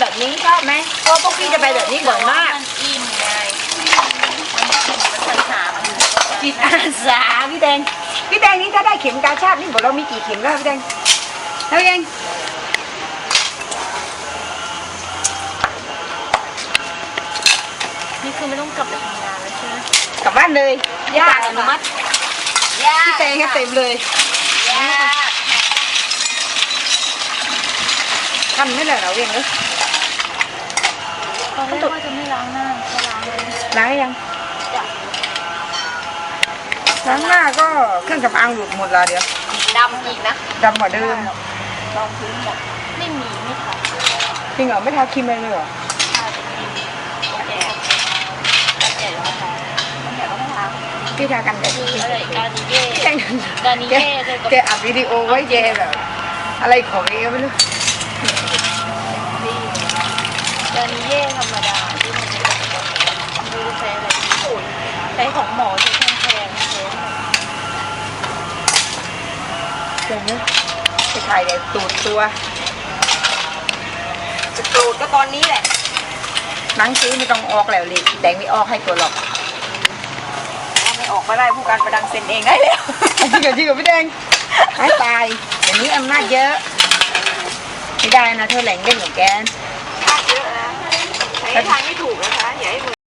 แบบนี้ชอบไหมพวกพี่จะไปแบบนี้บ่อยมากมันอิ่มไงมันอิ่มมันสามันจิตอาสาพี่แดงพี่แดงนี่ถ้าได้เข็มกาชาตินี่บอกเรามีกี่เข็มแล้วพี่แดงแล้วยังนี่คือไม่ต้องกลับไปทำงานแล้วใช่ไหมกลับบ้านเลยยากอนุมัติยากพี่แดงก็เต็มเลยยากทำไม่เลยเหรอเวียงเอ้ย ตอนแรกว่าจะไม่ล้างหน้าจะล้างเลยล้างหรือยังจ้ะล้างหน้าก็เครื่องสำอางหลุดหมดและเดี๋ยวดำอีกนะดำกว่าเดิมลองพื้นหมดไม่มีไม่ทำจริงเหรอไม่ทาครีมอะไรเลยเหรอข้าวจะกินแก่แก่แล้วไม่ทำแก่ก็ไม่ทำพี่ทากันแดดคืออะไรการนิเย่แกการนิเย่เลยกับแกอัดวิดีโอไว้แกแบบ อะไรของเองไม่รู้การนิเย่ธรรมดาที่มันจะดูใช้อะไร ใช้ของหมอที่แพงๆใช้เจ๋งเนอะไปถ่ายแบบตูดตัว จะตูดก็ตอนนี้แหละหนังซื้อไม่ต้องออกแล้วเลยแดงไม่ออกให้ตัวหรอกถ้าไม่ออกไม่ได้ผู้การประดังเซ็นเองได้แล้วจริงเหรอจริงเหรอพี่แดงให้ตายเดี๋ยวนี้อำนาจเยอะ ไม่ได้นะเธอแหล่งเล่นกับแกพลาดเยอะนะใช้ทางไม่ถูก